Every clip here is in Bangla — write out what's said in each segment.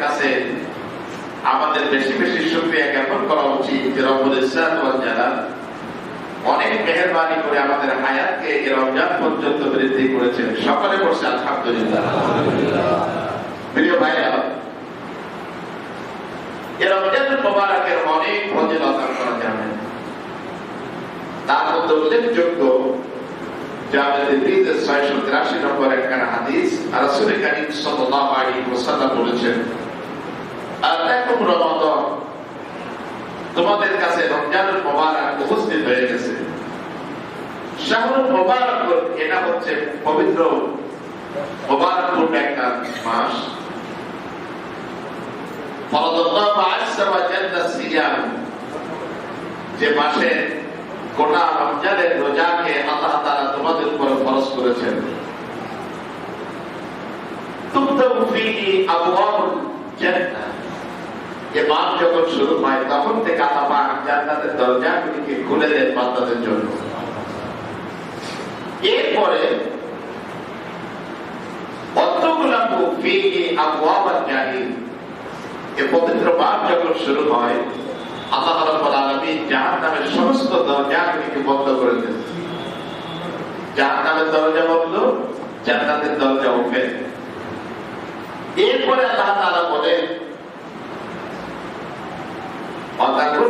কাছে আমাদের বেশি বেশি শুক্রিয়া জ্ঞাপন করা উচিত যে অনেক মেহরবানি করে আমাদের হায়াতকে এই রমজান পর্যন্ত বৃদ্ধি করেছেন। সকলে বসে আলহামদুলিল্লাহ। প্রিয় ভাইরা তার মধ্যে উল্লেখযোগ্য হাদিস বলেছেন তোমাদের কাছে রমজানুল মোবারক উপস্থিত হয়ে গেছে। শাহরুল মোবারক, এটা হচ্ছে পবিত্র মোবারকপূর্ণ একটা মাস। যে মাসে গোটা রমজানের রোজাকে আল্লাহ তারা তোমাদের উপরে খরচ করেছেন। ফীহি আবওয়াবুল জান্নাহ যে মাস যখন শুরু হয় তখন থেকে আল্লাহ জান্নাতের দরজাগুলিকে খুলে দেন বান্দাদের জন্য। এরপরে দরজা দরজা এরপরে আল্লাহ তাআলা বলেন অতাকুল্লু বারদাতের শায়াতিন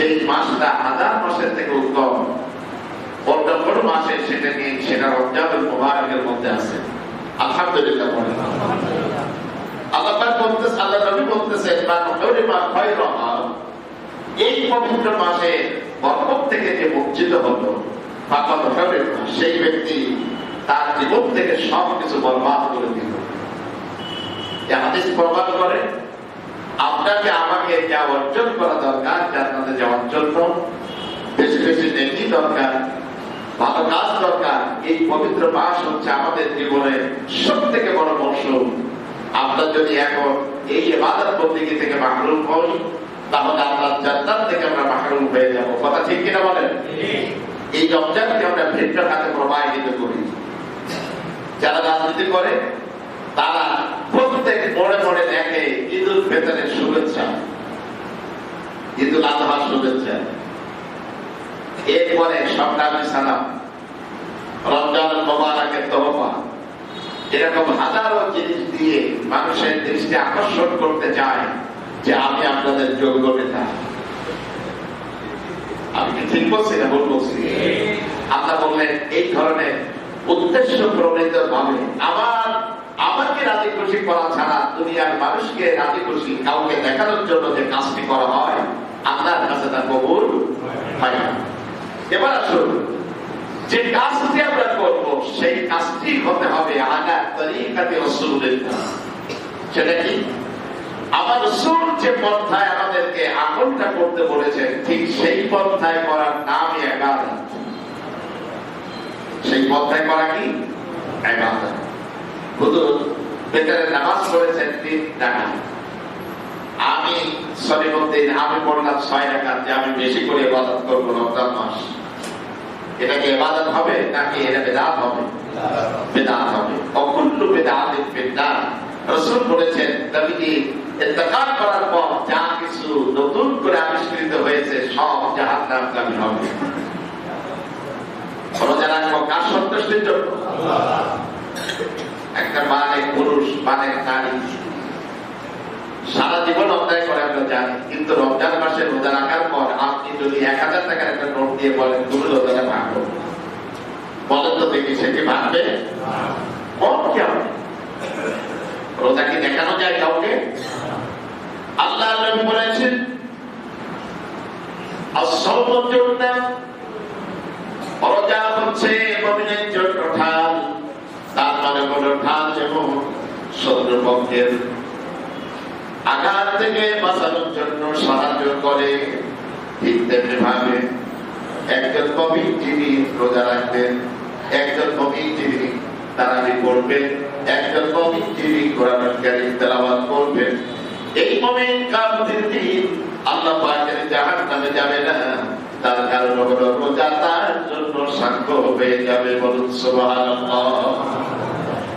যে মাসটা হাজার মাসের থেকে উত্তম অন্য মাসে সেটা নিয়ে সেটা রমজানুল মুবারকের মধ্যে আছে। বলতেছে এই মাসে বরকত থেকে যে বঞ্চিত হলো সেই ব্যক্তি তার জীবন থেকে সব কিছু বরবাদ করে দিল। হাদিস করে আপনাকে আমাকে যা অর্জন করা দরকার জান্নাতে যাওয়ার জন্য বেশি বেশি নেকি দরকার ভালো কাজ দরকার এই পবিত্র মাস হচ্ছে আমাদের জীবনে সব থেকে বড় মৌসুম আপনার যদি এখন এই এবাদত বন্দিগি থেকে মাহরুম হই তাহলে আপনার জান্নাত থেকে আমরা মাহরুম হয়ে যাব। কথা ঠিক কিনা বলেন? এই রমজানকে আমরা ভিন্ন খাতে প্রবাহিত করি। যারা রাজনীতি করে তারা প্রত্যেক মনে মনে দেখে ঈদুল ফেতরের শুভেচ্ছা ঈদুল আজহার শুভেচ্ছা এরপরে সংগ্রামী সালাম। রমজান মোবারকের তহফা এরকম হাজারো জিনিস দিয়ে মানুষের দৃষ্টি আকর্ষণ করতে চায় যে আমি আপনাদের যোগ্য নেতা। আমি কি ঠিক বলছি না ভুল বলছি? আল্লাহ বললেন এই ধরনের উদ্দেশ্য প্রণীত ভাবে আমার আমাকে রাজি খুশি করা ছাড়া দুনিয়ার মানুষকে রাজি খুশি কাউকে দেখানোর জন্য যে কাজটি করা হয়, আল্লাহর কাছে তা কবুল হয় না। এবার আসুন, যে কাজটি আমরা করব, সেই কাজটি হতে হবে তরিকাতে সেটা কি? আমার রসুল যে পন্থায় আমাদেরকে আমলটা করতে বলেছেন, ঠিক সেই পন্থায় করার নামই এবাদত সেই পন্থায় করা কি? এবাদত হুজুর বেতারে নামাজ পড়েছেন তিন টাকা আমি সলিমুদ্দিন, আমি পড়লাম ছয় টাকা যে আমি বেশি করে ইবাদত করব রমজান মাস। এটা কি ইবাদত হবে নাকি এটা বেদাত হবে? বেদাত হবে। অকুল্লু বেদাতিন ফিন্নার। রসুল বলেছেন, নবীজি ইন্তেকাল করার পর যা কিছু নতুন করে আবিষ্কৃত হয়েছে, সব জাহান্নামগামী হবে। রোজা রাখব কার সন্তুষ্টির জন্য? একটা মানে পুরুষ মানে নারী। সারা জীবন অন্যায় করে আমরা জানি কিন্তু রমজান মাসে রোজা রাখার পর আপনি যদি এক হাজার টাকার একটা নোট দিয়ে বলেন, তুমি রোজাটা ভাঙবো বলেন তো দেখি সেটি ভাঙবে কম কেমন রোজা কি দেখানো যায় কাউকে? আল্লাহ বলেছেন আসসালামু জন্য রোজা হচ্ছে মুমিনের জন্য ঢাল তার মানে হলো ঢাল যেমন শত্রুপক্ষের আঘাত থেকে বাঁচানোর জন্য সাহায্য করে ঠিক তেমনি ভাবে একজন কবি যিনি রোজা রাখবেন, একজন কবি যিনি তারাবি করবেন একজন কবি যিনি কোরআন কারীম তেলাওয়াত করবেন। এই মোমেন কামতির দিন আল্লাহ পাকের জাহান নামে যাবে না। তার কারণ হলো রোজা তার জন্য সাক্ষ্য হয়ে যাবে বলুন সুবহানাল্লাহ।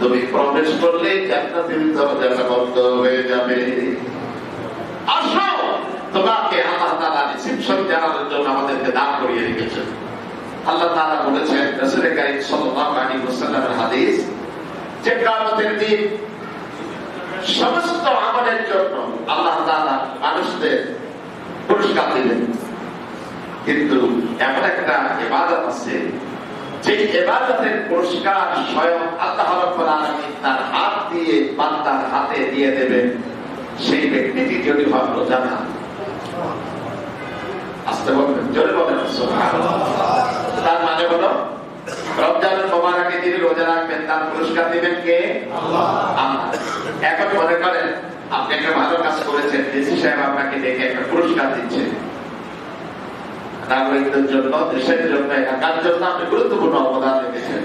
তুমি প্রবেশ করলে হয়ে যাবে। আসো তোমাকে আল্লাহ জানানোর জন্য আমাদেরকে দান করিয়ে আল্লাহ বলেছেন হাদিস, যে দিন সমস্ত জন্য আল্লাহ মানুষদের পুরস্কার কিন্তু এমন একটা ইবাদত আছে পুরস্কার স্বয়ং আল্লাহ রাব্বুল আলামিন তার হাত দিয়ে বান্দার হাতে দিয়ে দেবেন সেই ব্যক্তিটি যদি আসতে বলবেন জোরে বলেন তার মানে হলো মোবারকে যিনি রোজা রাখবেন তার পুরস্কার দিবেন কে? আল্লাহ। এখন মনে করেন আপনি একটা ভালো কাজ করেছেন ডিসি সাহেব আপনাকে ডেকে একটা পুরস্কার দিচ্ছে। নাগরিকদের জন্য, দেশের জন্য, এলাকার জন্য আপনি গুরুত্বপূর্ণ অবদান রেখেছেন।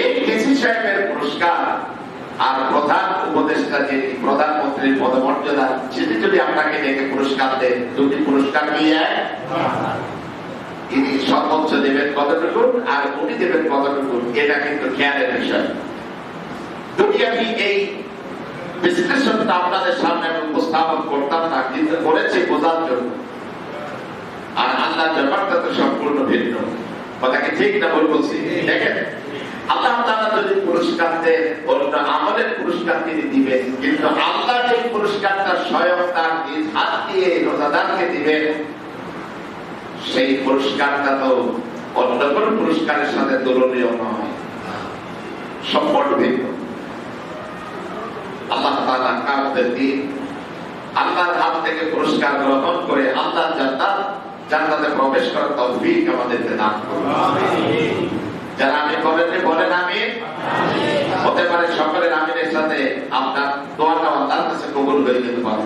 এই ডিসি সাহেবের পুরস্কার আর প্রধান উপদেষ্টা যিনি প্রধানমন্ত্রীর পদমর্যাদা তিনি যদি আপনাকে ডেকে পুরস্কার দেন, দুটি পুরস্কার নিয়ে তিনি সর্বোচ্চ দেবেন কতটুকু আর উনি দেবেন কতটুকু, এটা কিন্তু খেয়ালের বিষয়। যদি আমি এই বিশ্লেষণটা আপনাদের সামনে উপস্থাপন করতাম না, কিন্তু করেছি বোঝার জন্য। আর আল্লাহ ব্যাপারটা তো সম্পূর্ণ ভিন্ন। কথা কি ঠিক না ভুল বলছি? দেখেন, আল্লাহ তাআলা যদি পুরস্কার দেন, অন্য আমলের পুরস্কার তিনি দিবেন, কিন্তু আল্লাহ যে পুরস্কারটা স্বয়ং তার নিজ হাত দিয়ে রোজাদারকে দিবেন, সেই পুরস্কারটা তো অন্য কোন পুরস্কারের সাথে তুলনীয় নয়। সম্পূর্ণ ভিন্ন। আল্লাহ তাআলা কামতের দিন, আল্লাহর হাত থেকে পুরস্কার গ্রহণ করে আল্লাহ জান্নাত জান্নাতে প্রবেশ করার তৌফিক আমাদেরকে দান করুন। যারা আমি বলেন বলেন আমি হতে পারে সকলের আমিনের সাথে আপনার দোয়াটা আল্লাহর কাছে কবুল হয়ে যেতে পারে।